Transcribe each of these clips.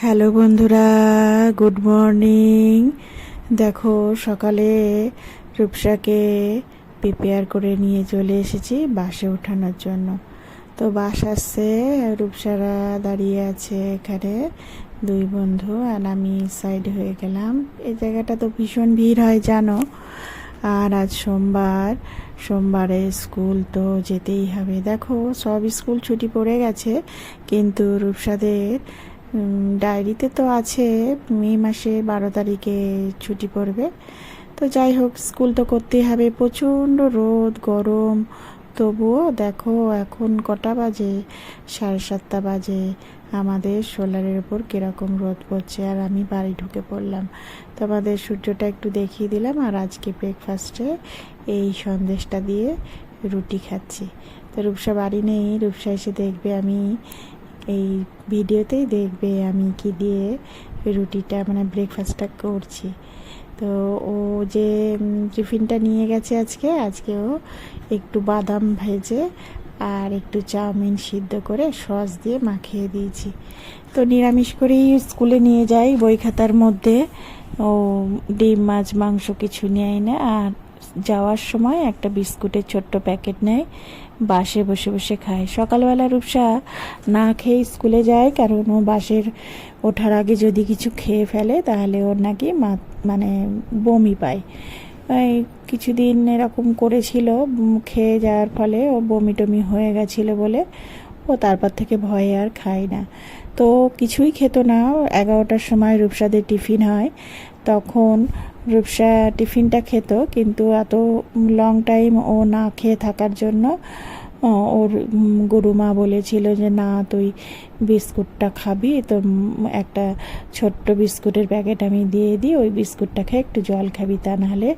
Hello বন্ধুরা, good morning. দেখো, সকালে রূপসাকে প্রিপেয়ার করে নিয়ে চলে এসেছি বাসে ওঠানোর জন্য। তো বাস আসছে, রূপসারা দাঁড়িয়ে আছে এখানে, দুই বন্ধু আর আমি সাইড হয়ে গেলাম। এই জায়গাটা তো ভীষণ ভিড় হয়, জানো? আর আজ সোমবার, সোমবারে স্কুল তো যেতেই হবে। দেখো, সব স্কুল ছুটি পড়ে গেছে, কিন্তু রূপসাদের ডায়েরিতে তো আছে, মে মাসে বারো তারিখে ছুটি পড়বে। তো যাই হোক স্কুল তো করতেই হবে। প্রচণ্ড রোদ, গরম। তবুও দেখো, এখন কটা বাজে? সাড়ে সাতটা বাজে। আমাদের সোলারের ওপর কীরকম রোদ পড়ছে, আর আমি বাড়ি ঢুকে পড়লাম। তো আমাদের সূর্যটা একটু দেখিয়ে দিলাম, আর আজকে ব্রেকফাস্টে এই সন্দেশটা দিয়ে রুটি খাচ্ছি। তো রূপসা বাড়ি নেই, রূপসা এসে দেখবে আমি এই ভিডিওতেই দেখবে আমি কি দিয়ে রুটিটা মানে ব্রেকফাস্টটা করছি। তো ও যে টিফিনটা নিয়ে গেছে আজকে আজকে ও একটু বাদাম ভেজে আর একটু চাউমিন সিদ্ধ করে সস দিয়ে মাখিয়ে দিয়েছি। তো নিরামিষ করেই স্কুলে নিয়ে যাই, বই খাতার মধ্যে। ও ডিম, মাছ, মাংস কিছু নেয় না আর যাওয়ার সময় একটা বিস্কুটের ছোট্ট প্যাকেট নেয়, বাসে বসে বসে খায়। সকালবেলা রূপসা না খেয়ে স্কুলে যায়, কারণ ও বাসের ওঠার আগে যদি কিছু খেয়ে ফেলে, তাহলে ওর নাকি মানে বমি পায়। কিছুদিন এরকম করেছিল খেয়ে যাওয়ার ফলে ও বমি টমি হয়ে গেছিল বলে ও তারপর থেকে ভয়ে আর খায় না। তো কিছুই খেত না। এগারোটার সময় রূপসাদের টিফিন হয়। তখন রূপসা টিফিনটা খেত, কিন্তু এত লং টাইম ও না খেয়ে থাকার জন্য ওর গুরুমা বলেছিল যে, না, তুই বিস্কুটটা খাবি, তো একটা ছোট্ট বিস্কুটের প্যাকেট আমি দিয়ে দিই, ওই বিস্কুটটা খেয়ে একটু জল খাবি, তা নাহলে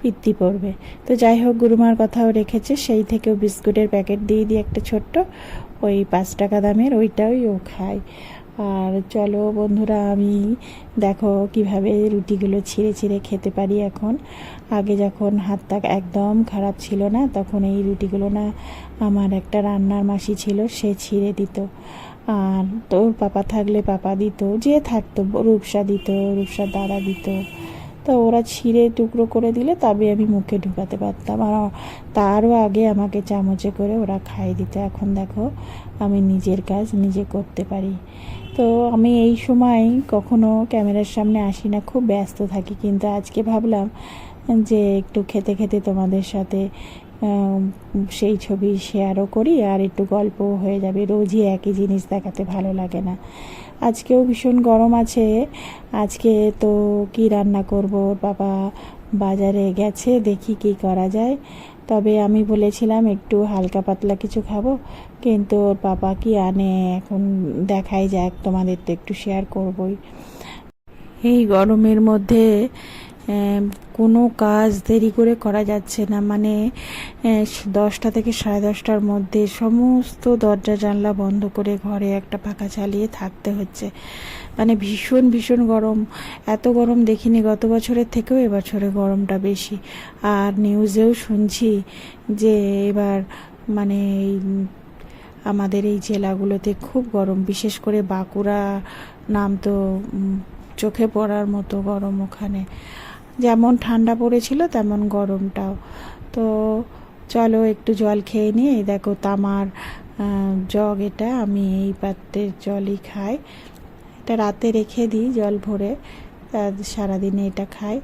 পিত্তি পড়বে। তো যাই হোক, গুরুমার কথাও রেখেছে, সেই থেকেও বিস্কুটের প্যাকেট দিয়ে দিই একটা ছোট্ট ওই পাঁচ টাকা দামের ওইটাই ও খায়। আর চলো বন্ধুরা, আমি দেখো কীভাবে রুটিগুলো ছিঁড়ে ছিঁড়ে খেতে পারি এখন। আগে যখন হাতটা একদম খারাপ ছিল না, তখন এই রুটিগুলো না আমার একটা রান্নার মাসি ছিল, সে ছিঁড়ে দিত। আর তোর পাপা থাকলে পাপা দিত, যে থাকতো, রূপসা দিত, রূপসার দাদা দিত। তো ওরা ছিঁড়ে টুকরো করে দিলে তবে আমি মুখে ঢুকাতে পারতাম। আর তারও আগে আমাকে চামচে করে ওরা খাইয়ে দিত। এখন দেখো, আমি নিজের কাজ নিজে করতে পারি। তো আমি এই সময় কখনো ক্যামেরার সামনে আসি না, খুব ব্যস্ত থাকি। কিন্তু আজকে ভাবলাম যে একটু খেতে খেতে তোমাদের সাথে সেই ছবি শেয়ারও করি আর একটু গল্পও হয়ে যাবে। রোজই একই জিনিস দেখাতে ভালো লাগে না। আজকেও ভীষণ গরম আছে। আজকে তো কি রান্না করব? বাবা বাজারে গেছে, দেখি কি করা যায়। তবে আমি বলেছিলাম একটু হালকা পাতলা কিছু খাব, কিন্তু ওর পাপা কি আনে? এখন দেখাই যাক, তোমাদের তো একটু শেয়ার করবই। এই গরমের মধ্যে কোনো কাজ দেরি করে করা যাচ্ছে না। মানে দশটা থেকে সাড়ে দশটার মধ্যে সমস্ত দরজা জানলা বন্ধ করে ঘরে একটা পাখা চালিয়ে থাকতে হচ্ছে। মানে ভীষণ ভীষণ গরম। এত গরম দেখিনি, গত বছরের থেকেও এবছরে গরমটা বেশি। আর নিউজেও শুনছি যে এবার মানে আমাদের এই জেলাগুলোতে খুব গরম। বিশেষ করে বাঁকুড়া নাম তো চোখে পড়ার মতো গরম ওখানে। যেমন ঠান্ডা পড়েছিল তেমন গরমটাও। তো চলো একটু জল খেয়ে নিই এই দেখো তামার জগ এটা আমি এই পাত্রের জলই খাই। এটা রাতে রেখে দিই জল ভরে সারাদিনে এটা খাই।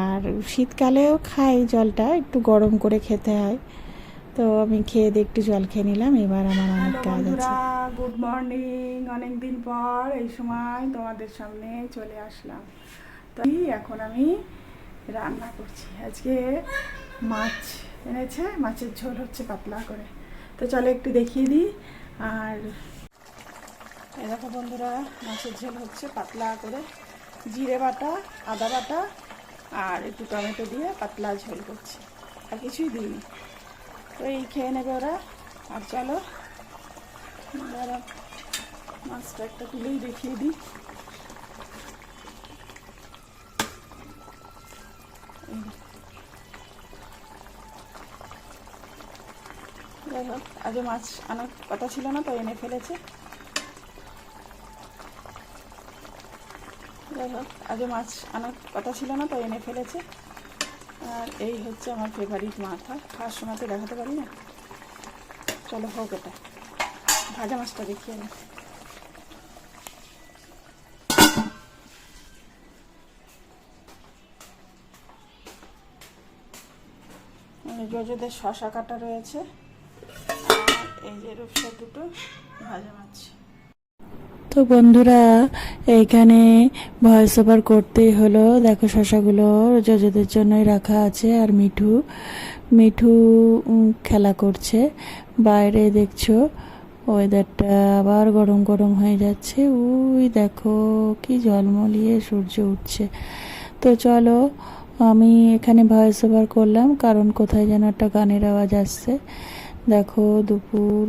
আর শীতকালেও খাই জলটা একটু গরম করে খেতে হয়। তো আমি খেয়ে দিয়ে একটু জল খেয়ে নিলাম এবার আমার অনেক কাজ আছে। গুড মর্নিং অনেক দিন পর এই সময় তোমাদের সামনে চলে আসলাম। এখন আমি রান্না করছি। আজকে মাছ এনেছে, মাছের ঝোল হচ্ছে পাতলা করে। তো চলো একটু দেখিয়ে দিই। আর দেখো বন্ধুরা, মাছের ঝোল হচ্ছে পাতলা করে। জিরে বাটা, আদা বাটা আর একটু টমেটো দিয়ে পাতলা ঝোল করছি। আর কিছুই দিইনি। তো এই খেয়ে নেবে ওরা। আর চলো মাছটা একটা তুলেই দেখিয়ে দিই এই দেখো। যাই হোক, আগে মাছ আনার কথা ছিল না, তো এনে ফেলেছে। যাই হোক, আগে মাছ আনার কথা ছিল না, তো এনে ফেলেছে। আর এই হচ্ছে আমার ফেভারিট মাথা। খাওয়ার সময় তো দেখাতে পারি না? চলো হোক এটা। ভাজা মাছটা দেখিয়ে না। জোজোদের শশা কাটা রয়েছে। এই যে রূপসা দুটো ভাজা মাছ। তো বন্ধুরা, এইখানে ভয়েস ওভার করতেই হলো। দেখো শশাগুলো যজদের জন্যই রাখা আছে আর মিঠু। মিঠু খেলা করছে। বাইরে দেখছ ওয়েদারটা আবার গরম গরম হয়ে যাচ্ছে। ওই দেখো, কি ঝলমলিয়ে সূর্য উঠছে। তো চলো আমি এখানে ভয়েস ওভার করলাম, কারণ কোথায় যেন একটা গানের আওয়াজ আসছে। দেখো, দুপুর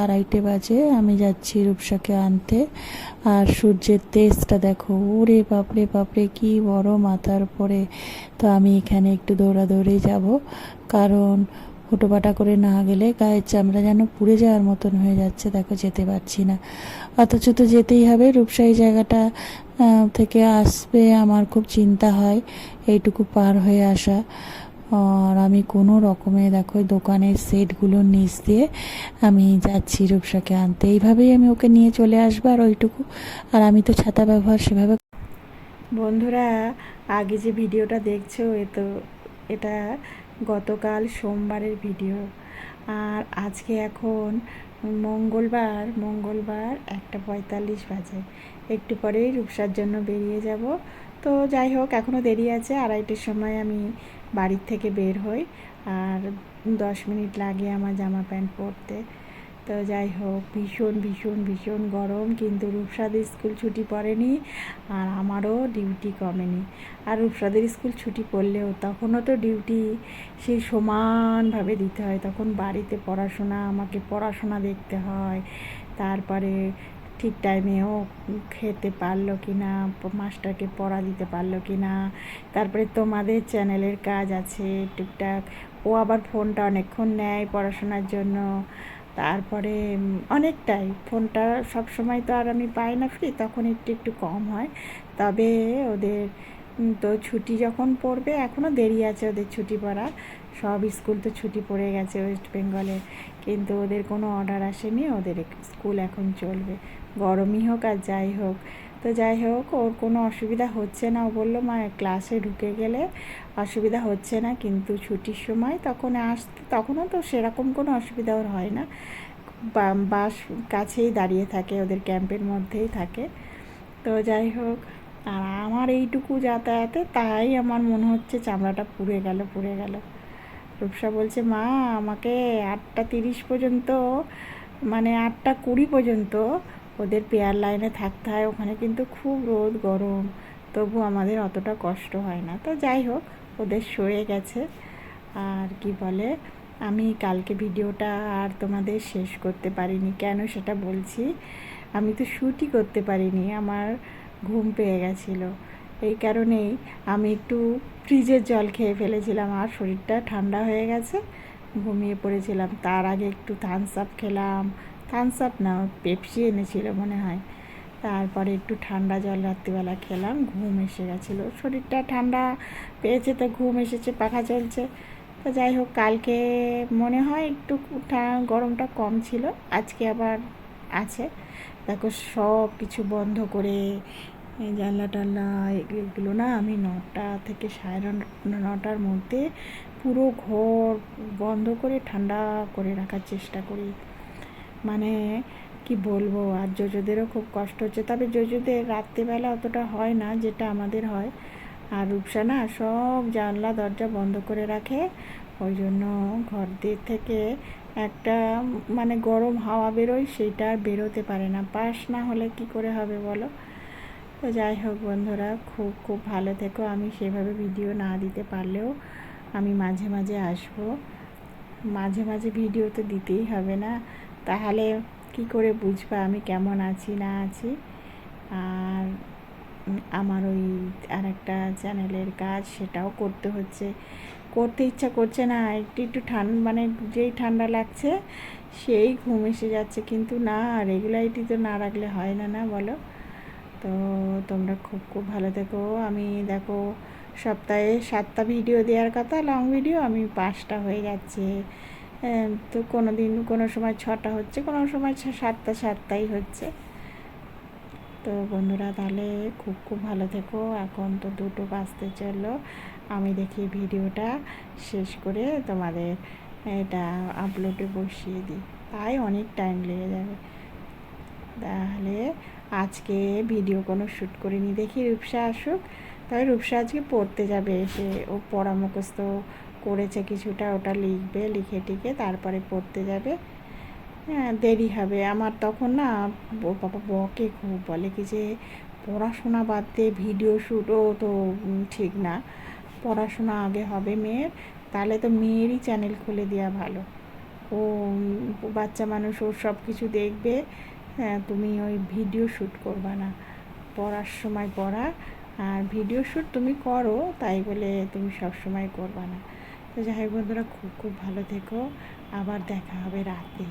আড়াইটে বাজে, আমি যাচ্ছি রূপসাকে আনতে। আর সূর্যের তেজটা দেখো, ওরে বাপরে বাপরে, কি বড় মাথার পরে তো আমি এখানে একটু দৌড়াদৌড়ি যাব, কারণ হুটোপাটা করে না গেলে গায়ের চামড়া যেন পুড়ে যাওয়ার মতন হয়ে যাচ্ছে, দেখো যেতে পারছি না। অথচ তো যেতেই হবে রূপসাই জায়গাটা থেকে আসবে আমার খুব চিন্তা হয়, এইটুকু পার হয়ে আসা। আর আমি কোনো রকমে দেখো দোকানের সেটগুলোর নিচ দিয়ে আমি যাচ্ছি রূপসাকে আনতে। এইভাবেই আমি ওকে নিয়ে চলে আসব আর ওইটুকু। আর আমি তো ছাতা ব্যবহার সেভাবে বন্ধুরা, আগে যে ভিডিওটা দেখছ, এ তো, এটা গতকাল সোমবারের ভিডিও। আর আজকে এখন মঙ্গলবার মঙ্গলবার একটা পঁয়তাল্লিশ বাজে। একটু পরেই রূপসার জন্য বেরিয়ে যাব। তো যাই হোক এখনও দেরি আছে। আড়াইটের সময় আমি বাড়ির থেকে বের হই। আর দশ মিনিট লাগে আমার জামা প্যান্ট পরতে। তো যাই হোক, ভীষণ ভীষণ ভীষণ গরম, কিন্তু রূপসাদের স্কুল ছুটি পড়েনি আর আমারও ডিউটি কমেনি। আর রূপসাদের স্কুল ছুটি পড়লেও তখনও তো ডিউটি সেই সমানভাবে দিতে হয়। তখন বাড়িতে পড়াশোনা, আমাকে পড়াশোনা দেখতে হয়। তারপরে ঠিক টাইমেও খেতে পারল কি না মাস্টারকে পড়া দিতে পারল কি না তারপরে তোমাদের চ্যানেলের কাজ আছে, টুকটাক। ও আবার ফোনটা অনেকক্ষণ নেয় পড়াশোনার জন্য। তারপরে অনেকটাই। ফোনটা সব সময় তো আর আমি পাই না ফ্রি তখন একটু একটু কম হয়। তবে ওদের তো ছুটি যখন পড়বে এখনও দেরি আছে ওদের ছুটি পড়া। সব স্কুল তো ছুটি পড়ে গেছে ওয়েস্ট বেঙ্গলে। কিন্তু ওদের কোনো অর্ডার আসেনি, ওদের স্কুল এখন চলবে। গরমই হোক আর যাই হোক। তো যাই হোক, ওর কোনো অসুবিধা হচ্ছে না। ও বলল, মা ক্লাসে ঢুকে গেলে অসুবিধা হচ্ছে না, কিন্তু ছুটির সময় তখন আসতে, তখনও তো সেরকম কোনো অসুবিধা ওর হয় না। বাস কাছেই দাঁড়িয়ে থাকে, ওদের ক্যাম্পের মধ্যেই থাকে। তো যাই হোক, আর আমার এইটুকু যাতায়াতে তাই আমার মনে হচ্ছে চামড়াটা পুড়ে গেল পুড়ে গেল। রূপসা বলছে, মা, আমাকে আটটা তিরিশ পর্যন্ত মানে আটটা কুড়ি পর্যন্ত ওদের পেয়ার লাইনে থাকতে হয়, ওখানে কিন্তু খুব রোদ, গরম। তবু আমাদের অতটা কষ্ট হয় না। তো যাই হোক, ওদের সয়ে গেছে। আর কি বলে, আমি কালকে ভিডিওটা আর তোমাদের শেষ করতে পারিনি। কেন সেটা বলছি? আমি তো শ্যুটই করতে পারিনি, আমার ঘুম পেয়ে গেছিল। এই কারণেই আমি একটু ফ্রিজের জল খেয়ে ফেলেছিলাম, আর শরীরটা ঠান্ডা হয়ে গেছে, ঘুমিয়ে পড়েছিলাম। তার আগে একটু থামস আপ খেলাম থামস আপ না পেপসি এনেছিল মনে হয়। তারপরে একটু ঠান্ডা জল রাত্রিবেলা খেলাম, ঘুম এসে গেছিল। শরীরটা ঠান্ডা পেয়েছে তো ঘুম এসেছে, পাখা চলছে। তো যাই হোক, কালকে মনে হয় একটু গরমটা কম ছিল, আজকে আবার আছে। দেখো সব কিছু বন্ধ করে জানলা টানলা, এগুলো না আমি নটা থেকে সাড়ে নটার মধ্যে পুরো ঘর বন্ধ করে ঠান্ডা করে রাখার চেষ্টা করি। মানে কি বলব, আর জোজোদেরও খুব কষ্ট হচ্ছে। তবে জোজোদের রাত্রিবেলা অতটা হয় না যেটা আমাদের হয়। আর রূপসা না সব জানলা, দরজা বন্ধ করে রাখে। ওই জন্য ঘর দিয়ে থেকে একটা মানে গরম হাওয়া বেরোয় সেটা আর বেরোতে পারে না। পাশ না হলে কি করে হবে বলো? তো যাই হোক বন্ধুরা, খুব খুব ভালো থেকো। আমি সেভাবে ভিডিও না দিতে পারলেও আমি মাঝে মাঝে আসব। মাঝে মাঝে ভিডিও তো দিতেই হবে না। তাহলে কি করে বুঝবা আমি কেমন আছি, না আছি? আর আমার ওই আর একটা চ্যানেলের কাজ সেটাও করতে হচ্ছে। করতে ইচ্ছা করছে না, একটু একটু ঠান্ডা মানে যেই ঠান্ডা লাগছে সেই ঘুম এসে যাচ্ছে। কিন্তু না রেগুলারিটি তো না রাখলে হয় না না বলো? তো তোমরা খুব খুব ভালো থেকো। আমি দেখো সপ্তাহে সাতটা ভিডিও দেওয়ার কথা লং ভিডিও আমি পাঁচটা হয়ে যাচ্ছে। তো কোনো দিন কোনো সময় ছটা হচ্ছে, কোনো সময় সাতটা, সাতটাই হচ্ছে। তো বন্ধুরা, তাহলে খুব খুব ভালো থেকো। এখন তো দুটো বাজতে চলল। আমি দেখি ভিডিওটা শেষ করে তোমাদের এটা আপলোডে বসিয়ে দিই। তাই অনেক টাইম লেগে যাবে। তাহলে আজকে ভিডিও কোনো শ্যুট করিনি। দেখি রূপসা আসুক। তবে রূপসা আজকে পড়তে যাবে এসে। ও পড়া মুখস্থ করেছে কিছুটা ওটা লিখবে, লিখে টিকে তারপরে পড়তে যাবে। হ্যাঁ দেরি হবে। আমার তখন না বাবা বকে খুব বলে কি যে, পড়াশোনা বাদ দিয়ে ভিডিও শ্যুটও তো ঠিক না। পড়াশোনা আগে হবে মেয়ের, তাহলে তো মেয়েরই চ্যানেল খুলে দেওয়া ভালো। ও বাচ্চা মানুষ, ওর সব কিছু দেখবে। হ্যাঁ তুমি ওই ভিডিও শ্যুট করবা না। পড়ার সময় পড়া আর ভিডিও শ্যুট তুমি করো, তাই বলে তুমি সব সময় করবা না। তো যাই হোক বন্ধুরা খুব খুব ভালো থেকো। আবার দেখা হবে রাতে।